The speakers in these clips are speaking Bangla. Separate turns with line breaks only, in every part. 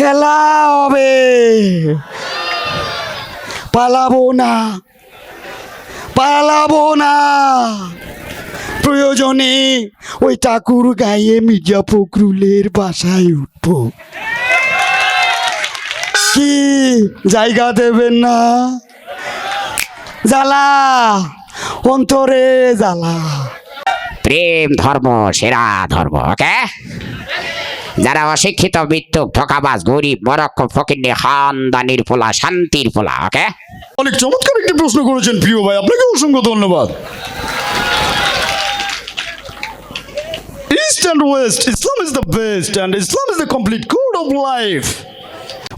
খেলা হবে। পালাবো না। পালাবো না। প্রয়োজনে ওই ঠাকুর গায়ে মির্জা ফখরুলের বাসায় উঠবো। কি জায়গা দেবেন না? জ্বালা, অন্তরে জ্বালা।
প্রেম ধর্ম, সেরা ধর্ম, ওকে? যারা অশিক্ষিত মৃত্যু ঠকাবাজ গরিব মরক্ষ ফকিন্নি খানদানির ফোলা শান্তির ফোলা ওকে?
অনেক চমৎকার একটি প্রশ্ন করেছেন প্রিয় ভাই। আপনাকে অসংখ্য ধন্যবাদ। East and west Islam is the best and Islam is the complete code of life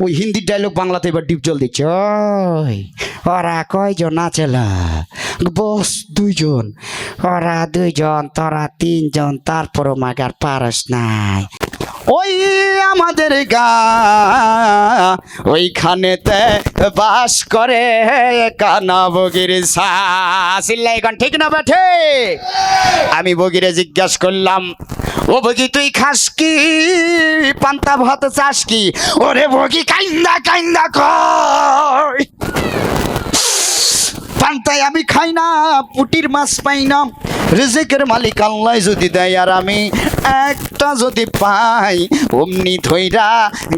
ওই হিন্দি ডায়লগ বাংলাতে এবার ডিপ জল দিচ্ছে। ওই ওরা কয়জন আছিল বস দুইজন। ওরা দুইজন তোরা তিনজন তারপরও মাগার পারস নাই। ওই আমাদের গা, ওইখানেতে বাস করে কানা বগির সিল্লাইগন ঠিক না বেঠে? আমি বগিরে জিজ্ঞাসা করলাম, ও বগি, তুই খাস কি? পান্তা ভাত চাস কি? ওরে বগি, কাইন্দা কাইন্দা কয় পান্তায় আমি খাই না, পুটির মাছ পাই না। রিজিকের মালিক আল্লাহ যদি দেয় আর আমি একটা যদি পাই, অমনি ধৈরা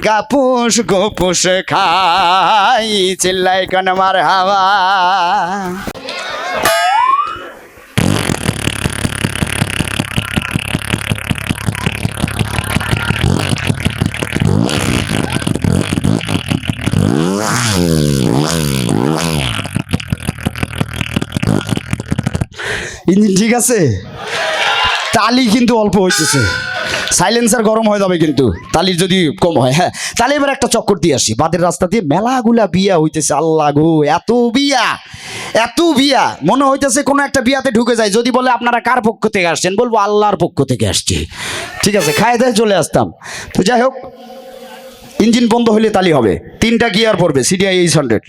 গাপুস গোপুস খাই চিল্লাই কেন আমার হাওয়া। আছে? তালি কিন্তু অল্প হইতেছে। সাইলেন্সার গরম হয়ে যাবে কিন্তু। তালির যদি কম হয় হ্যাঁ। তাহলে এবার একটা চক্কর দিয়ে আসি। বাদের রাস্তা দিয়ে মেলাগুলা বিয়া হইতেছে, আল্লাহ গো, এত বিয়া এত বিয়া। মনে হইতেছে কোনো একটা বিয়াতে ঢুকে যায়, যদি বলে আপনারা কার পক্ষ থেকে আসছেন? বলব আল্লাহর পক্ষ থেকে আসছি। ঠিক আছে, খায় দায় চলে আসতাম। তো যাই হোক, ইঞ্জিন বন্ধ হলে তালি হবে। তিনটা গিয়ার পড়বে CDI eight hundred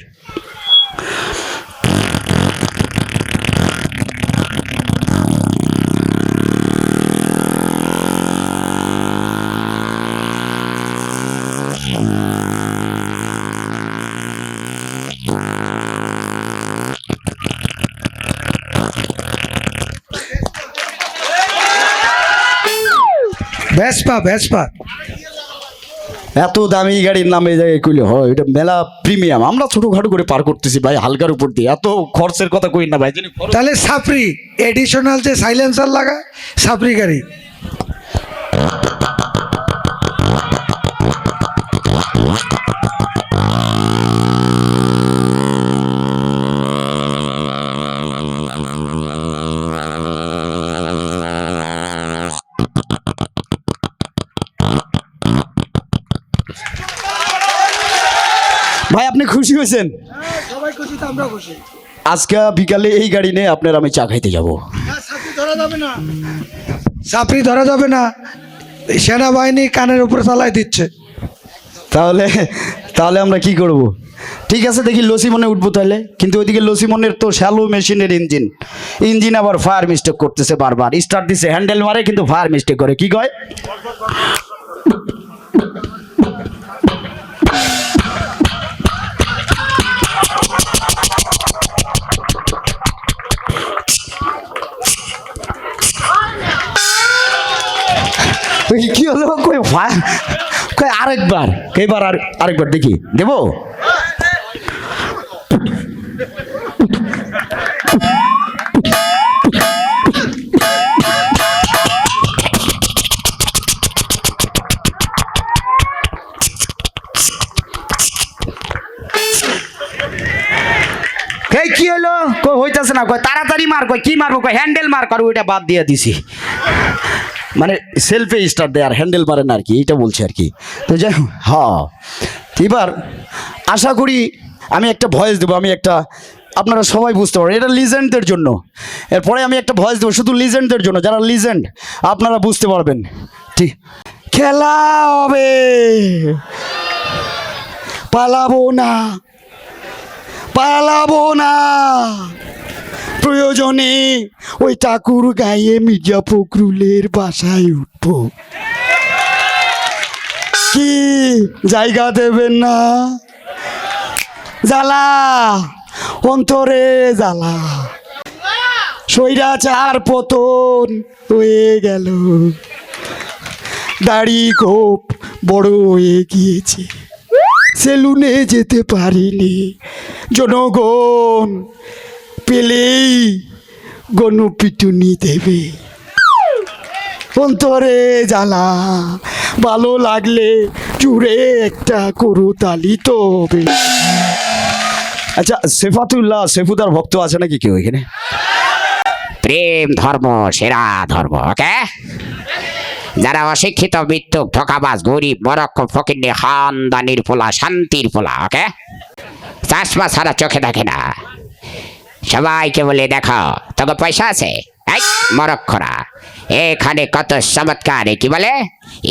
Vespa Vespa
এত দামি গাড়ির নামে জায়গায় কইলে হয় এটা মেলা প্রিমিয়াম আমরা ছোটখাটো করে পার করতেছি ভাই হালকার উপর দিয়ে। এত খরচের কথা কই না ভাই
তাহলে সাপরি এডিশনাল যে সাইলেন্সার লাগায় সাপরি গাড়ি।
হয়েছেন
সবাই খুশি তো আমরা খুশি
আজকে বিকালে এই গাড়ি নিয়ে আপনার আমি চা খাইতে যাব।
ধরা যাবে না সাপরি ধরা যাবে না। সেনাবাহিনী কানের উপরে চালাই দিচ্ছে।
তাহলে তাহলে আমরা কি করব? ঠিক আছে দেখি লসিমনে উঠবো তাহলে। কিন্তু ওইদিকে লসিমনের তো শ্যালো মেশিনের ইঞ্জিন। ইঞ্জিন আবার ফায়ার মিস্টেক করতেছে বারবার। স্টার্ট দিছে হ্যান্ডেল মারে কিন্তু ফায়ার মিস্টেক করে। কি কয়? কি হলো, কই ফায়ার কই আরেকবার এবার আর আরেকবার দেখি, দেবো? এই কি হলো? কই হইতাছে না, কই তাড়াতাড়ি মার, কই কি মারবো, কই হ্যান্ডেল মার, কর, ওইটা বাদ দিয়ে দিছি। মানে সেলফে স্টার দেয় আর হ্যান্ডেল না আর কি এইটা বলছে আর কি। তো যাই হোক, হ্যাঁ। এবার আশা করি আমি একটা ভয়েস দেবো আমি একটা আপনারা সবাই বুঝতে পারেন এটা লিজেন্ডদের জন্য। এরপরে আমি একটা ভয়েস দেবো শুধু লিজেন্ডদের জন্য যারা লিজেন্ড আপনারা বুঝতে পারবেন। ঠিক খেলা হবে। পালাবো না পালাবো না। প্রয়োজনে ওই ঠাকুর গায়ে মির্জা ফখরুলের বাসায় উঠবো। কি জায়গা দেবেন না? জ্বালা, অন্তরে জ্বালা। সৈরাচার পতন হয়ে গেল। দাড়ি গোপ বড় হয়ে গিয়েছে। সেলুনে যেতে পারিনি। জনগণ পেলেই গণপিটুনি দেবে। অন্তরে জ্বালা, ভালো লাগলে জুড়ে একটা করু তালি তো হবে আচ্ছা সেফাতুল্লাহ, সেফুদার ভক্ত আছে নাকি কেউ এখানে?
প্রেম ধর্ম, সেরা ধর্ম, ওকে? যারা অশিক্ষিত মৃত্যুক ঠকাবাজ গরিব মরক্ষ ফকিন্নি, খানদানির পোলা, শান্তির পোলা, ওকে? চাষমা ছাড়া চোখে দেখে না। সবাইকে বলে দেখো তোকে পয়সা আছে। এই মরক্ষরা। এখানে কত চমৎকার কি বলে?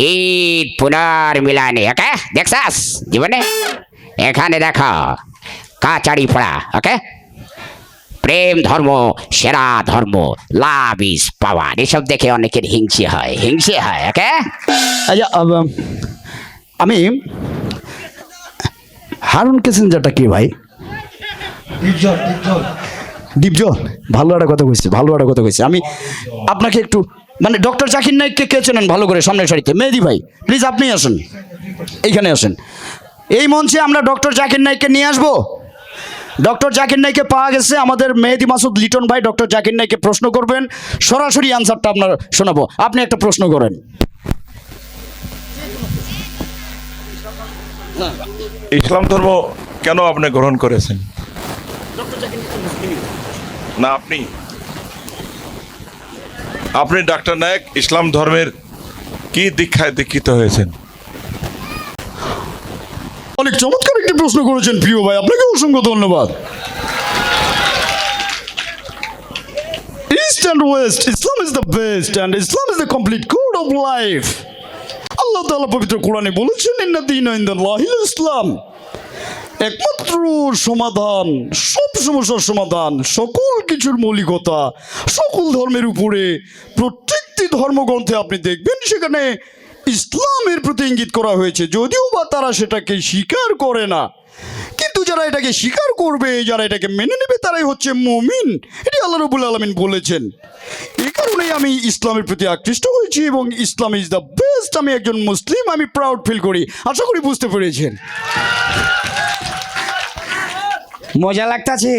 ঈদ পুনর্মিলনী ওকে? দেখছাস জীবনে? এখানে দেখো কাচারি পড়া ওকে? প্রেম ধর্ম সেরা ধর্ম লাভ ইজ পাওয়ার। এসব দেখে অনেকের হিংসে হয় হিংসে হয় ওকে?
আচ্ছা আমি হারুন প্যাসেঞ্জারটা কি ভাই?
ডিপজল
ভালো একটা কথা কইছে ভালো একটা কথা কইছে। আমি আপনাকে একটু মানে ডক্টর জাকির নাইককে কে চেনেন ভালো করে সামনের সারিতে? মেহেদি ভাই প্লিজ আপনি আসুন। এইখানে আসেন। এই মঞ্চে আমরা ডক্টর জাকির নাইককে নিয়ে আসব। ডক্টর জাকির নাইকে পাওয়া গেছে আমাদের মেহেদি মাসুদ লিটন ভাই। ডক্টর জাকির নাইকে প্রশ্ন করবেন সরাসরি আনসারটা আপনার শোনাবো। আপনি একটা প্রশ্ন করেন।
ইসলাম ধর্ম কেন আপনি গ্রহণ করেছেন? না, আপনি। আপনি ডাক্তার নায়ক, ইসলাম ধর্মের কি দীক্ষায় দীক্ষিত হয়েছেন?
অনেক চমৎকার একটি প্রশ্ন করেছেন প্রিয় ভাই। আপনাকে অসংখ্য ধন্যবাদ। East and west Islam is the best and Islam is the complete code of life আল্লাহ তাআলা পবিত্র কোরআনে বলেছেন, ইন্না দীনা ইনদাল্লাহিল ইসলাম। একমাত্র সমাধান, সব সমস্যার সমাধান, সকল কিছুর মৌলিকতা, সকল ধর্মের উপরে প্রত্যেকটি ধর্মগ্রন্থে আপনি দেখবেন সেখানে ইসলামের প্রতি ইঙ্গিত করা হয়েছে। যদিও বা তারা সেটাকে স্বীকার করে না, কিন্তু যারা এটাকে স্বীকার করবে, যারা এটাকে মেনে নেবে, তারাই হচ্ছে মমিন। এটি আল্লাহ রবুল আলমিন বলেছেন। এই কারণেই আমি ইসলামের প্রতি আকৃষ্ট হয়েছি এবং ইসলাম ইজ দ্য বেস্ট আমি একজন মুসলিম, আমি প্রাউড ফিল করি। আশা করি বুঝতে পেরেছেন। মজা লাগতাছে?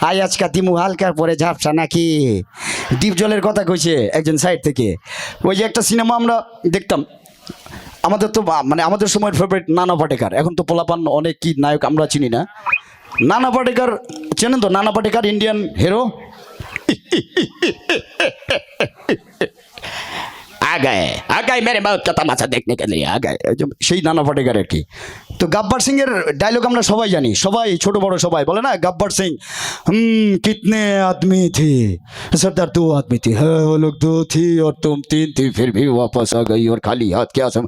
আই আজকা তিমু হালকার পরে ঝাপসা নাকি? ডিপ জলের কথা কইছে একজন সাইড থেকে। ওই যে একটা সিনেমা আমরা দেখতাম। আমাদের তো মানে আমাদের সময়ের ফেভারিট নানা পাটেকার। এখন তো পোলাপান অনেক কি নায়ক আমরা চিনি না। নানা পাটেকার চেনেন তো? নানা পাটেকার ইন্ডিয়ান হিরো
आ गए आ गए मेरे मौत का तमाशा देखने के लिए आ गए
সেই নানা পাটেকার আর কি তো গাব্বার সিং এর ডায়লগ আমরা সবাই জানি সবাই ছোট বড় সবাই বলে না গাব্বার সিং হুম কিতনে আদমি থি सरदार दो आदमी थी हाँ वो लोग दो थी और तुम तीन थी फिर भी वापस आ गई और खाली हाथ क्या सम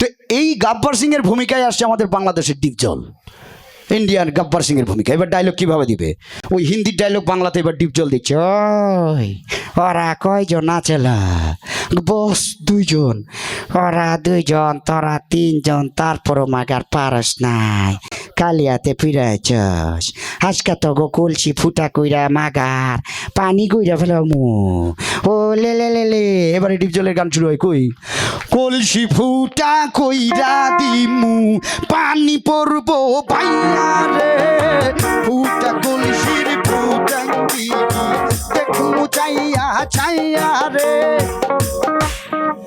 তো এই গাব্বার সিং এর ভূমিকায় আসছে আমাদের বাংলাদেশের ডিপজল ইন্ডিয়ান গব্বর সিং এর ভূমিকা। এবার ডায়লগ কীভাবে দিবে? ওই হিন্দির ডায়লগ বাংলাতে এবার ডিপজল দিচ্ছে। ওই, ওরা কয়জন আছেলা বস দুইজন। ওরা দুইজন, তোরা তিনজন, তারপরও মাগার পারস নাই। কালিয়াতে ফিরাইছস। আজকে তো গো কলসি ফুটা কইরা মাগার, পানি কইরা ফেলামু। ও লে লে লে লে, এবারে ডিপজলের গান শুরু হয়, কই? কলসি ফুটা কইরা দিমু, পানি পড়ব পাইয়া রে। ফুটা কলসির দেখমু চাইয়া চাইয়া রে।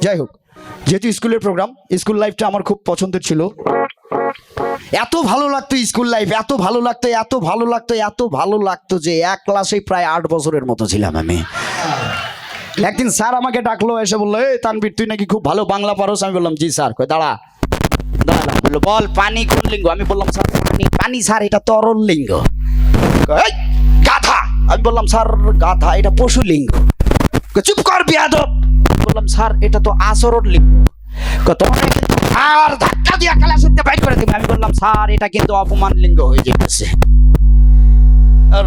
যাই হোক, যেহেতু স্কুলের প্রোগ্রাম স্কুল লাইফটা আমার খুব পছন্দের ছিল। এত ভালো লাগতো স্কুল লাইফ এত ভালো লাগতো এত ভালো লাগতো এত ভালো লাগতো যে এক ক্লাসে প্রায় আট বছরের মতো ছিলাম আমি। একদিন স্যার আমাকে ডাকলো এসে বলল এই তানবীর তুই নাকি খুব ভালো বাংলা পারোস? আমি বললাম জি স্যার কই দাঁড়া। দাঁড়া বলল বল পানি কোন লিঙ্গ? আমি বললাম স্যার পানি পানি স্যার এটা তরল লিঙ্গ। গাধা! আমি বললাম স্যার গাধা এটা পশু লিঙ্গ। চুপ কর বিয়াদব! বললাম স্যার এটা তো আচরণ লিঙ্গ। কয়, আর ধাক্কা দিয়ে ক্লাস হতে বাইর করে দিবে। আমি বললাম, স্যার, এটা কিন্তু অপমান লিঙ্গ হয়ে যেতেছে। আর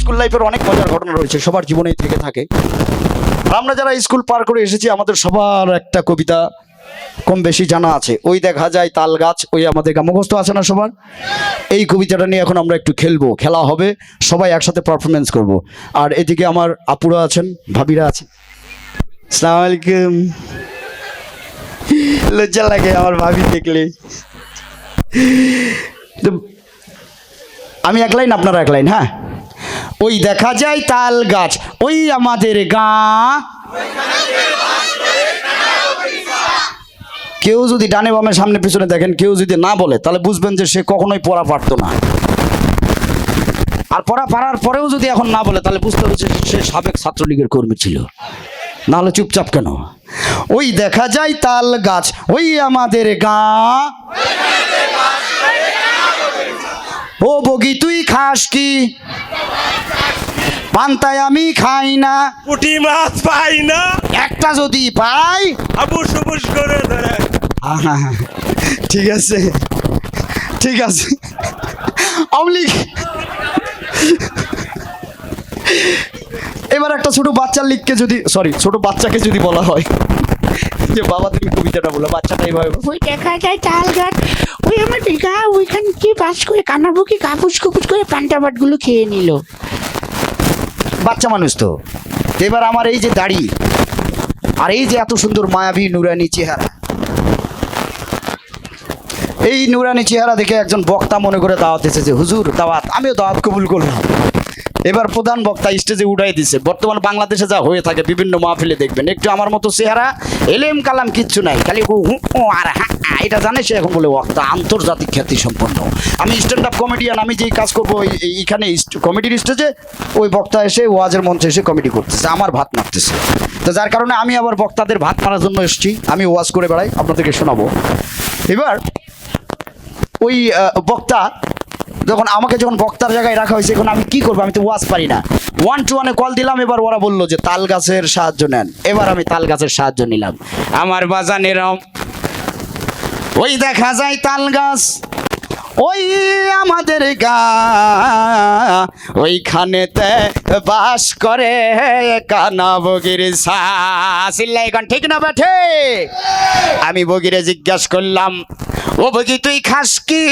স্কুল লাইফের অনেক মজার ঘটনা রয়েছে, সবার জীবনেই থেকে থাকে। আমরা যারা স্কুল পার করে এসেছি, আমাদের সবার একটা কবিতা কম বেশি জানা আছে। ওই দেখা যায় তাল গাছ, ওই আমাদের মুখস্থ আছে না সবার? এই কবিতাটা নিয়ে এখন আমরা একটু খেলব, খেলা হবে, সবাই একসাথে পারফরমেন্স করব। আর এদিকে আমার আপুরা আছেন, ভাবিরা আছেন। সালাম আলাইকুম লজ্জা লাগে আমার ভাবি দেখলে। আমি এক লাইন, আপনারা এক লাইন হ্যাঁ? ওই দেখা যায় তাল গাছ, ওই আমাদের গা। কেউ যদি ডানে বামে সামনে পিছনে দেখেন, কেউ যদি না বলে, তাহলে বুঝবেন যে সে কখনোই পড়া পারতো না। আর পড়া পারার পরেও যদি এখন না বলে, তাহলে বুঝতে হবে যে সে সাবেক ছাত্রলীগের কর্মী ছিল। না হলে চুপচাপ কেন? ওই দেখা যায় তাল গাছ ওই আমাদের গা। ও বগি তুই খাস কি? পান্তায় আমি খাই না।
পুঁটি মাছ পাই না।
একটা যদি পাই।
আবুস উবুস করে ধরে।
ঠিক আছে ঠিক আছে। আমলি এবার একটা ছোট বাচ্চার লিখকে যদি সরি ছোট বাচ্চাকে যদি বলা হয়। যে বাবা তুমি কবিতাটা বলো বাচ্চাটা এইভাবে
ওই দেখা যায় চাল গাছ ওই আমার গা ওইখান কি বাস করে কানাবুকি কাপুস কুপুস করে ভাতগুলো খেয়ে নিল।
বাচ্চা মানুষ তো। এবার আমার এই যে দাড়ি আর এই যে এত সুন্দর মায়াবী নুরানি চেহারা। এই নুরানি চেহারা দেখে একজন বক্তা মনে করে দাওয়াত এসেছে হুজুর দাওয়াত। আমিও দাওয়াত কবুল করলাম। এবার প্রধান বক্তা স্টেজে উঠাই দিছে। বর্তমান বাংলাদেশে যা হয়ে থাকে, বিভিন্ন মাহফিলে দেখবেন। একটু আমার মতো চেহারা, এলেম কালাম কিচ্ছু নাই। খালি আর হ্যাঁ এটা জানে সে এখন বলে বক্তা, আন্তর্জাতিক খ্যাতি সম্পন্ন। আমি স্ট্যান্ড আপ কমেডিয়ান আমি যেই কাজ করব, এই- এই- এইখানে কমেডির স্টেজে ওই বক্তা এসে, ওয়াজের মঞ্চে এসে কমেডি করতেছে, আমার ভাত মারতেছে। তো যার কারণে আমি আবার বক্তাদের ভাত মারার জন্য এসেছি, আমি ওয়াজ করে বেড়াই, আপনাদেরকে শোনাবো। এবার, ওই বক্তা যখন আমাকে যখন বক্তার জায়গায় রাখা হয়েছে, এখন আমি কি করব? আমি তো ওয়াজ পারি না। ওয়ান টু ওয়ানে কল দিলাম, এবার ওরা বলল যে, তাল গাছের সাহায্য নেন। এবার আমি তাল গাছের সাহায্য নিলাম। আমার বাজানেরম ওই দেখা যায় তাল গাছ, ওই আমাদের গা, ওইখানেতে বাস করে কানা বগির গান ঠিক না বেঠে আমি বগিরে জিজ্ঞাসা করলাম ও বগি তুই খাস কি?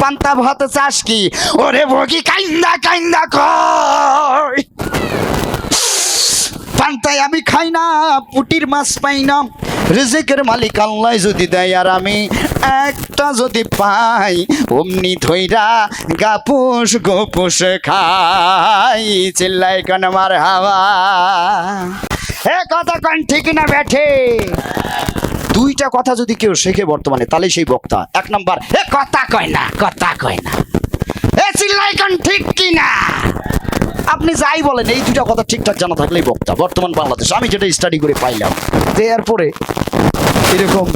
পান্তা ভাত চাস কি? ওরে বগি কাইন্দা কাইন্দা কয় পান্তায় আমি খাই না, পুটির মাছ পাই না। রিজিকের মালিক আল্লাহ যদি দেয় আর আমি একটা যদি পাই, অমনি ধইরা গাপুস গোপুস খাই, চিল্লাই কান আমার হাওয়া। এ কথা কন ঠিক না ব্যাঠে দুইটা কথা যদি কেউ শেখে বর্তমানে, তাহলে সেই বক্তা। এক নম্বর, এ কথা কয় না, কথা কয় না। এ চিল্লাই কন ঠিক কি না? আপনি যাই বলেন, এই দুটা কথা ঠিকঠাক জানা থাকলেই বক্তা। বর্তমান বাংলাদেশ, আমি যেটা স্টাডি করে পাইলাম। এরপরে এরকম